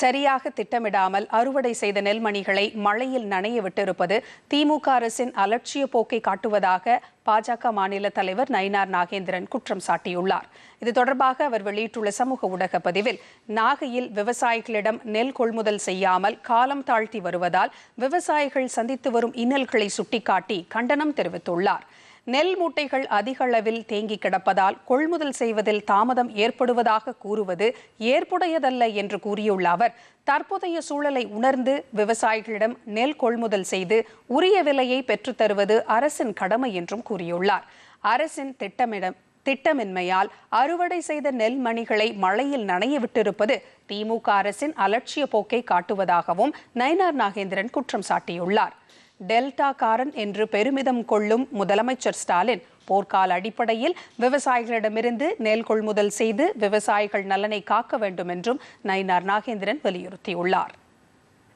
சரியாக திட்டமிடாமல் அறுவடை செய்த நெல்மணிகளை மழையில் நனைய விட்டிருப்பது திமுக அரசின் அலட்சிய போக்கை காட்டுவதாக பாஜக மாநில தலைவர் நயினார் நாகேந்திரன் குற்றம் சாட்டியுள்ளார். இது தொடர்பாக அவர் வெளியிட்டுள்ள சமூக ஊடக பதிவில் நாகையில் விவசாயிகளிடம் நெல் கொள்முதல் செய்யாமல் காலம் தாழ்த்தி வருவதால் விவசாயிகள் சந்தித்து வரும் இன்னல்களை சுட்டிக்காட்டி கண்டனம் தெரிவித்துள்ளார். நெல் மூட்டைகள் அதிக அளவில் தேங்கி கிடப்பதால் கொள்முதல் செய்வதில் தாமதம் ஏற்படுவதாக கூறுவது ஏற்புடையதல்ல என்று கூறியுள்ள அவர் தற்போதைய சூழலை உணர்ந்து விவசாயிகளிடம் நெல் கொள்முதல் செய்து உரிய விலையை பெற்றுத்தருவது அரசின் கடமை என்றும் கூறியுள்ளார். அரசின் திட்டமிடம் திட்டமின்மையால் அறுவடை செய்த நெல் மணிகளை மழையில் நனைய விட்டிருப்பது திமுக அரசின் அலட்சிய போக்கை காட்டுவதாகவும் நயினார் நாகேந்திரன் குற்றம் சாட்டியுள்ளார். டெல்டா காரன் என்று பெருமிதம் கொள்ளும் முதலமைச்சர் ஸ்டாலின் போர்க்கால அடிப்படையில் விவசாயிகளிடமிருந்து நெல் கொள்முதல் செய்து விவசாயிகள் நலனை காக்க வேண்டும் என்றும் நயினார் நாகேந்திரன் வலியுறுத்தியுள்ளார்.